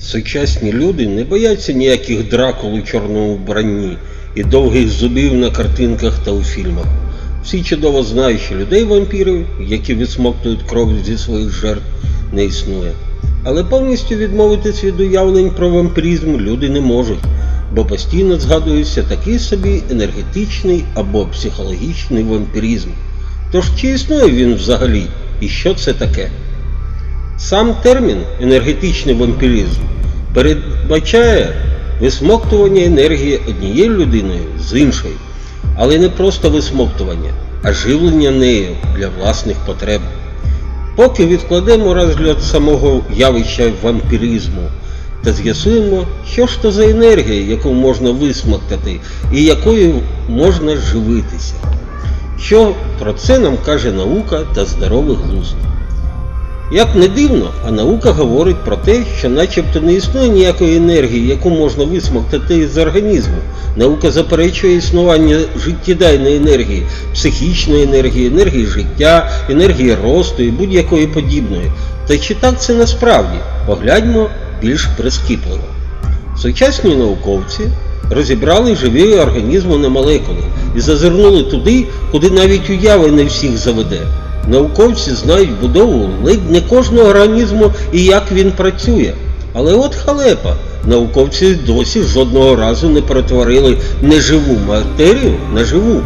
Сучасні люди не бояться ніяких дракул у чорному вбранні і довгих зубів на картинках та у фільмах. Всі чудово знають, що людей вампірів, які відсмоктують кров зі своїх жертв, не існує. Але повністю відмовитись від уявлень про вампіризм люди не можуть, бо постійно згадується такий собі енергетичний або психологічний вампіризм. Тож чи існує він взагалі і що це таке? Сам термін енергетичний вампіризм передбачає висмоктування енергії однією людиною з іншої, але не просто висмоктування, а живлення нею для власних потреб. Поки відкладемо розгляд самого явища вампіризму та з'ясуємо, що ж то за енергія, яку можна висмоктати і якою можна живитися. Що про це нам каже наука та здоровий глузд. Як не дивно, а наука говорить про те, що начебто не існує ніякої енергії, яку можна висмоктати із організму. Наука заперечує існування життєдайної енергії, психічної енергії, енергії життя, енергії росту і будь-якої подібної. Та чи так це насправді? Погляньмо більш прискіпливо. Сучасні науковці розібрали живі організми на молекули і зазирнули туди, куди навіть уяви не всіх заведе. Науковці знають будову ледь не кожного організму і як він працює. Але от халепа, науковці досі жодного разу не перетворили неживу матерію на живу.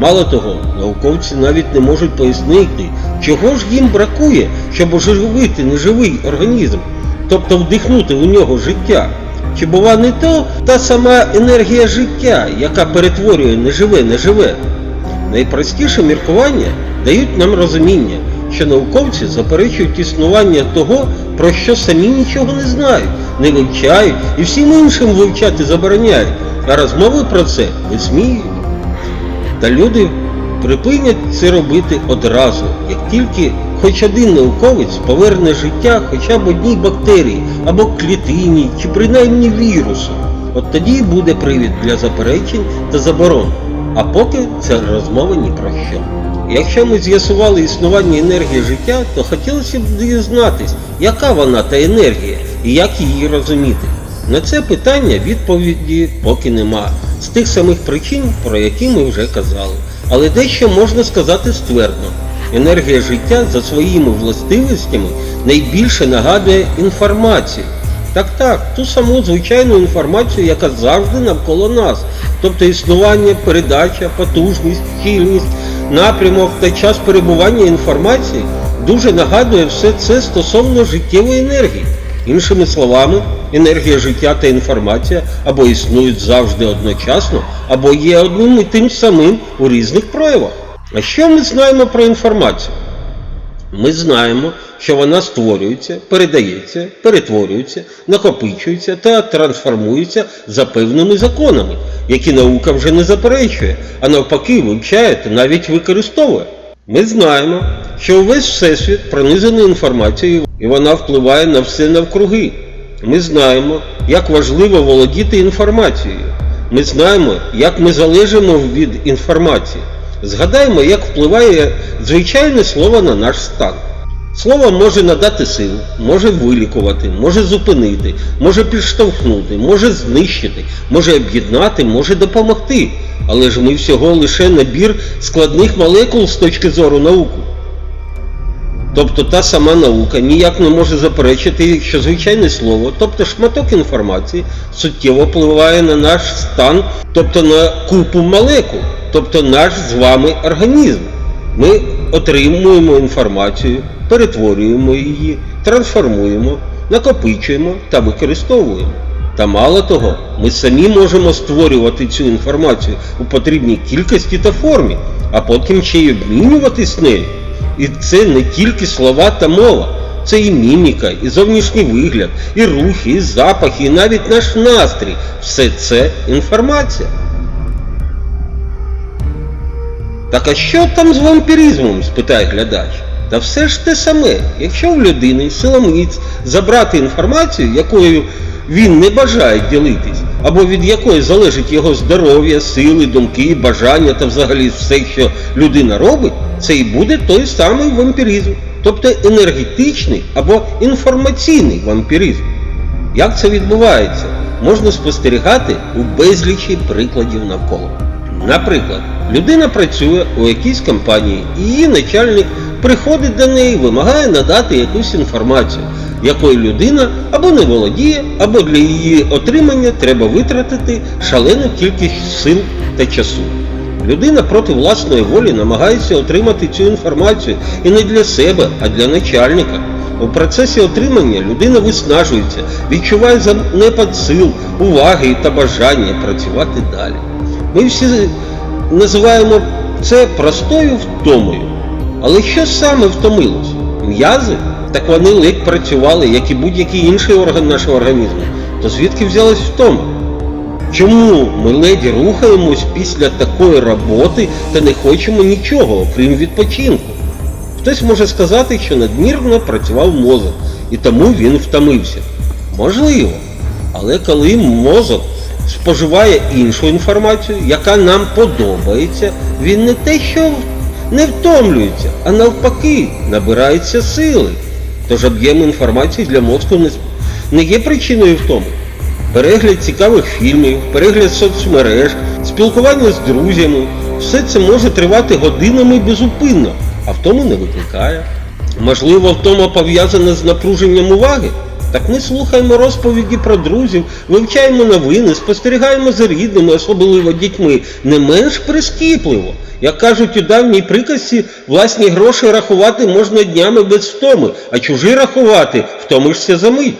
Мало того, науковці навіть не можуть пояснити, чого ж їм бракує, щоб оживити неживий організм, тобто вдихнути у нього життя. Чи бува не то та сама енергія життя, яка перетворює неживе на живе? Найпростіше міркування дають нам розуміння, що науковці заперечують існування того, про що самі нічого не знають, не вивчають і всім іншим вивчати забороняють, а розмови про це висміюють. Та люди припинять це робити одразу, як тільки хоч один науковець поверне життя хоча б одній бактерії або клітині, чи принаймні вірусу. От тоді буде привід для заперечень та заборон. А поки це розмова ні про що. Якщо ми з'ясували існування енергії життя, то хотілося б дізнатись, яка вона та енергія і як її розуміти. На це питання відповіді поки нема, з тих самих причин, про які ми вже казали. Але дещо можна сказати ствердно. Енергія життя за своїми властивостями найбільше нагадує інформацію. Так так, ту саму звичайну інформацію, яка завжди навколо нас, тобто існування, передача, потужність, щільність, напрямок та час перебування інформації дуже нагадує все це стосовно життєвої енергії. Іншими словами, енергія життя та інформація або існують завжди одночасно, або є одним і тим самим у різних проявах. А що ми знаємо про інформацію? Ми знаємо, що вона створюється, передається, перетворюється, накопичується та трансформується за певними законами, які наука вже не заперечує, а навпаки вивчає та навіть використовує. Ми знаємо, що увесь всесвіт пронизаний інформацією і вона впливає на все навкруги. Ми знаємо, як важливо володіти інформацією. Ми знаємо, як ми залежимо від інформації. Згадаємо, як впливає звичайне слово на наш стан. Слово може надати силу, може вилікувати, може зупинити, може підштовхнути, може знищити, може об'єднати, може допомогти. Але ж ми всього лише набір складних молекул з точки зору науки. Тобто та сама наука ніяк не може заперечити, що звичайне слово, тобто шматок інформації, суттєво впливає на наш стан, тобто на купу молекул, тобто наш з вами організм. Ми отримуємо інформацію, перетворюємо її, трансформуємо, накопичуємо та використовуємо. Та мало того, ми самі можемо створювати цю інформацію у потрібній кількості та формі, а потім ще й обмінюватись нею. І це не тільки слова та мова, це і міміка, і зовнішній вигляд, і рухи, і запахи, і навіть наш настрій. Все це інформація. Так а що там з вампіризмом? спитає глядач. Та все ж те саме, якщо в людини силоміць забрати інформацію, якою він не бажає ділитись, або від якої залежить його здоров'я, сили, думки, бажання та взагалі все, що людина робить, це і буде той самий вампіризм, тобто енергетичний або інформаційний вампіризм. Як це відбувається, можна спостерігати у безлічі прикладів навколо. Наприклад, людина працює у якійсь компанії, і її начальник приходить до неї, вимагає надати якусь інформацію, якою людина або не володіє, або для її отримання треба витратити шалену кількість сил та часу. Людина проти власної волі намагається отримати цю інформацію і не для себе, а для начальника. У процесі отримання людина виснажується, відчуває занепад сил, уваги та бажання працювати далі. Ми всі називаємо це простою втомою. Але що саме втомилось? М'язи? Так вони ледь працювали, як і будь-який інший орган нашого організму. То звідки взялась втома? Чому ми ледь рухаємось після такої роботи та не хочемо нічого, окрім відпочинку? Хтось може сказати, що надмірно працював мозок, і тому він втомився. Можливо. Але коли мозок споживає іншу інформацію, яка нам подобається, він не те, що не втомлюється, а навпаки, набирається сили. Тож об'єм інформації для мозку не, є причиною втоми. Перегляд цікавих фільмів, перегляд соцмереж, спілкування з друзями все це може тривати годинами безупинно, а втому не викликає. Можливо, втома пов'язана з напруженням уваги? Так ми слухаємо розповіді про друзів, вивчаємо новини, спостерігаємо за рідними, особливо дітьми, не менш прискіпливо. Як кажуть у давній приказці, власні гроші рахувати можна днями без втоми, а чужі рахувати втомишся за мить.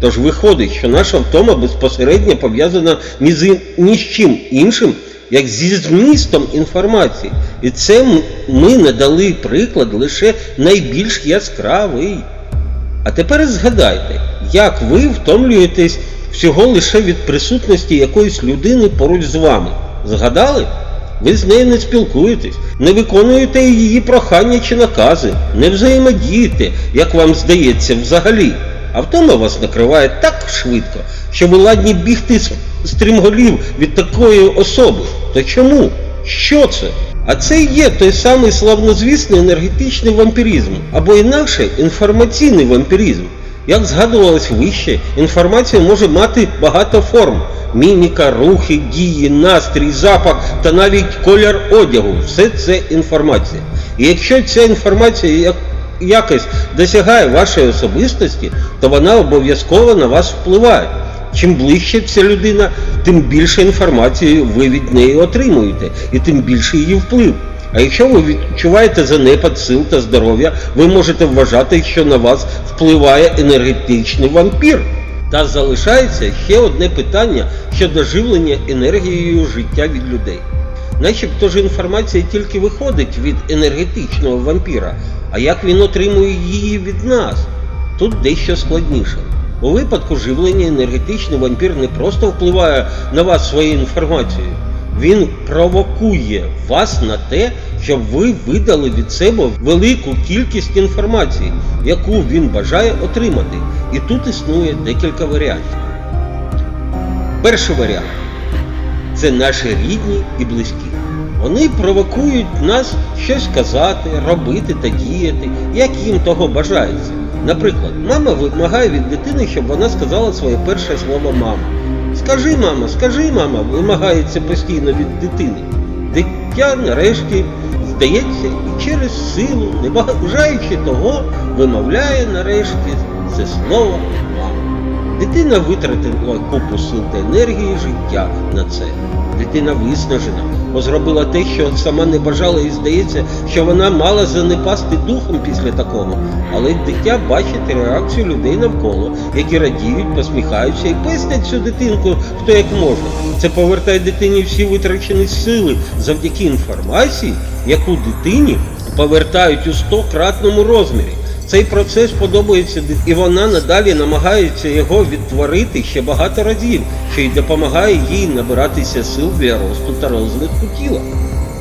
Тож виходить, що наша втома безпосередньо пов'язана ні з, чим іншим, як зі змістом інформації. І це ми надали приклад лише найбільш яскравий. А тепер згадайте, як ви втомлюєтесь всього лише від присутності якоїсь людини поруч з вами. Згадали? Ви з нею не спілкуєтесь, не виконуєте її прохання чи накази, не взаємодієте, як вам здається, взагалі. А втома вас накриває так швидко, що ви ладні бігти з стрімголів від такої особи. То чому? Що це? А це і є той самий славнозвісний енергетичний вампіризм, або інакше інформаційний вампіризм. Як згадувалось вище, інформація може мати багато форм. Міміка, рухи, дії, настрій, запах та навіть колір одягу все це інформація. І якщо ця інформація як якось досягає вашої особистості, то вона обов'язково на вас впливає. Чим ближче ця людина, тим більше інформації ви від неї отримуєте, і тим більше її вплив. А якщо ви відчуваєте занепад сил та здоров'я, ви можете вважати, що на вас впливає енергетичний вампір. Та залишається ще одне питання щодо живлення енергією життя від людей. Начебто ж інформація тільки виходить від енергетичного вампіра, а як він отримує її від нас? Тут дещо складніше. У випадку живлення енергетичний вампір не просто впливає на вас своєю інформацією, він провокує вас на те, щоб ви видали від себе велику кількість інформації, яку він бажає отримати. І тут існує декілька варіантів. Перший варіант це наші рідні і близькі. Вони провокують нас щось казати, робити та діяти, як їм того бажається. Наприклад, мама вимагає від дитини, щоб вона сказала своє перше слово мама. Скажи, мама, скажи, мама, вимагається постійно від дитини. Дитя нарешті здається і через силу, не бажаючи того, вимовляє нарешті це слово. Дитина витратила купу сил та енергії життя на це. Дитина виснажена, бо зробила те, що сама не бажала, і здається, що вона мала занепасти духом після такого. Але дитя бачить реакцію людей навколо, які радіють, посміхаються і пестять цю дитинку хто як може. Це повертає дитині всі витрачені сили завдяки інформації, яку дитині повертають у стократному розмірі. Цей процес подобається і вона надалі намагається його відтворити ще багато разів, що й допомагає їй набиратися сил для росту та розвитку тіла.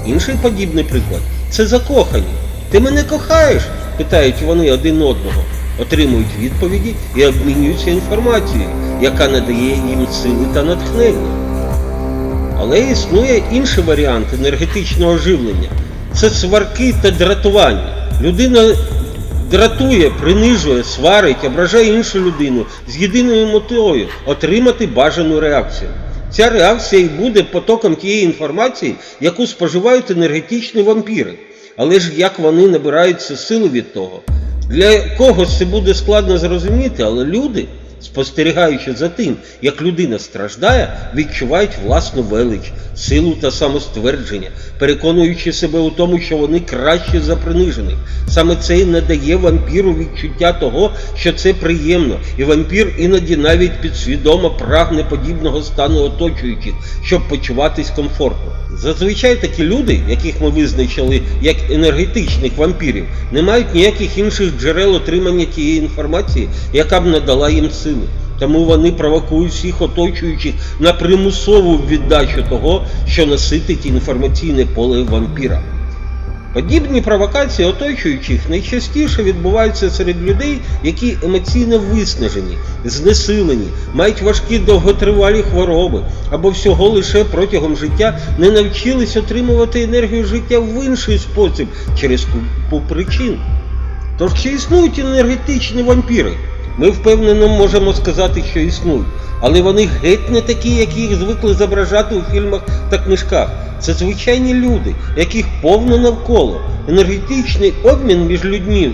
Інший подібний приклад це закохані. Ти мене кохаєш? питають вони один одного, отримують відповіді і обмінюються інформацією, яка надає їм сили та натхнення. Але існує інший варіант енергетичного живлення це сварки та дратування. Людина дратує, принижує, сварить, ображає іншу людину з єдиною метою отримати бажану реакцію. Ця реакція і буде потоком тієї інформації, яку споживають енергетичні вампіри. Але ж як вони набираються сили від того? Для когось це буде складно зрозуміти, але люди, спостерігаючи за тим, як людина страждає, відчувають власну велич, силу та самоствердження, переконуючи себе у тому, що вони краще за принижених. Саме це і надає вампіру відчуття того, що це приємно, і вампір іноді навіть підсвідомо прагне подібного стану оточуючих, щоб почуватись комфортно. Зазвичай такі люди, яких ми визначили як енергетичних вампірів, не мають ніяких інших джерел отримання тієї інформації, яка б надала їм сили. Тому вони провокують всіх оточуючих на примусову віддачу того, що наситить інформаційне поле вампіра. Подібні провокації оточуючих найчастіше відбуваються серед людей, які емоційно виснажені, знесилені, мають важкі довготривалі хвороби або всього лише протягом життя не навчились отримувати енергію життя в інший спосіб через купу причин. Тож чи існують енергетичні вампіри? Ми впевнено можемо сказати, що існують, але вони геть не такі, які їх звикли зображати у фільмах та книжках. Це звичайні люди, яких повно навколо. Енергетичний обмін між людьми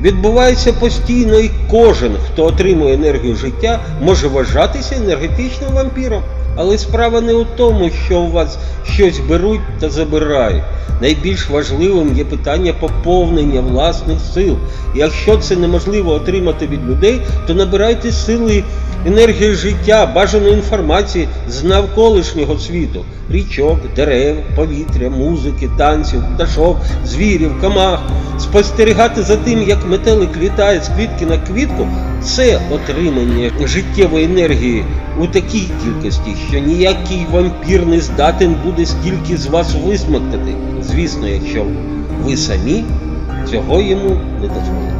відбувається постійно, і кожен, хто отримує енергію життя, може вважатися енергетичним вампіром. Але справа не у тому, що у вас щось беруть та забирають. Найбільш важливим є питання поповнення власних сил. Якщо це неможливо отримати від людей, то набирайте сили енергії життя, бажаної інформації з навколишнього світу: річок, дерев, повітря, музики, танців, пташок, звірів, комах. Спостерігати за тим, як метелик літає з квітки на квітку, це отримання життєвої енергії у такій кількості, що ніякий вампір не здатен буде стільки з вас висмоктати. Звісно, якщо ви самі цього йому не дозволите.